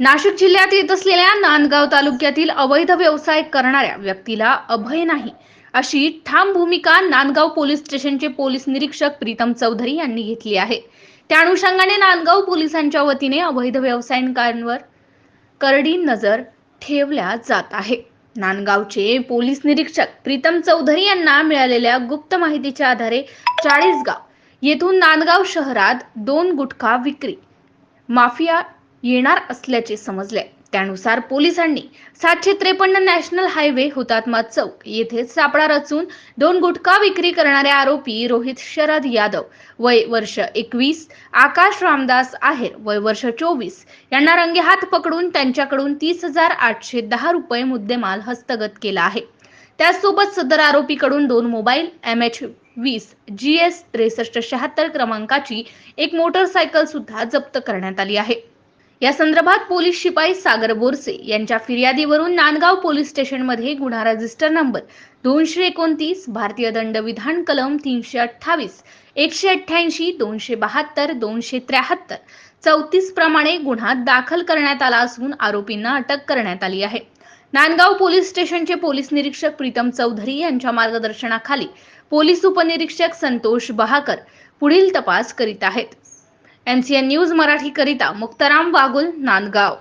नाशिक जिल्ह्यात येत असलेल्या नांदगाव तालुक्यातील अवैध व्यवसाय करणाऱ्या व्यक्तीला अभय नाही. अशी ठाम भूमिका नांदगाव पोलीस स्टेशनचे पोलीस निरीक्षक प्रीतम चौधरी यांनी घेतली आहे. त्या अनुषंगाने नांदगाव पोलिसांच्या वतीने अवैध व्यवसायांवर करडी नजर ठेवल्या जात आहे. नांदगावचे पोलीस निरीक्षक प्रीतम चौधरी यांना मिळालेल्या गुप्त माहितीच्या आधारे चाळीसगाव येथून नांदगाव शहरात दोन गुटखा विक्री माफिया येणार असल्याचे समजले. त्यानुसार पोलिसांनी सातशे त्रेपन्न नॅशनल हायवे हुतात्मा चौक येथे सापळा रचून दोन गुटखा विक्री करणारे आरोपी रोहित शरद यादव वय वर्ष एकवीस आकाश रामदास आहेर वय वर्ष चोवीस यांना रंगेहात पकडून त्यांच्याकडून तीस हजार आठशे दहा रुपये मुद्देमाल हस्तगत केला आहे. त्यासोबत सदर आरोपीकडून दोन मोबाईल एम एच वीस जी एस त्रेसष्ट शहात्तर क्रमांकाची एक मोटरसायकल सुद्धा जप्त करण्यात आली आहे. या संदर्भात पोलीस शिपाई सागर बोरसे यांच्या फिर्यादीवरून नांदगाव पोलीस स्टेशनमध्ये गुन्हा रजिस्टर नंबर दोनशे एकोणतीस भारतीय दंडविधान कलम तीनशे अठ्ठावीस एकशे अठ्ठ्याऐंशी दोनशे बहात्तर दोनशे त्र्याहत्तर चौतीस प्रमाणे गुन्हा दाखल करण्यात आला असून आरोपींना अटक करण्यात आली आहे. नांदगाव पोलीस स्टेशनचे पोलीस निरीक्षक प्रीतम चौधरी यांच्या मार्गदर्शनाखाली पोलीस उपनिरीक्षक संतोष बहाकर पुढील तपास करीत आहेत. एनसीएन न्यूज मराठी करिता मुक्ताराम वागुल नांदगाव.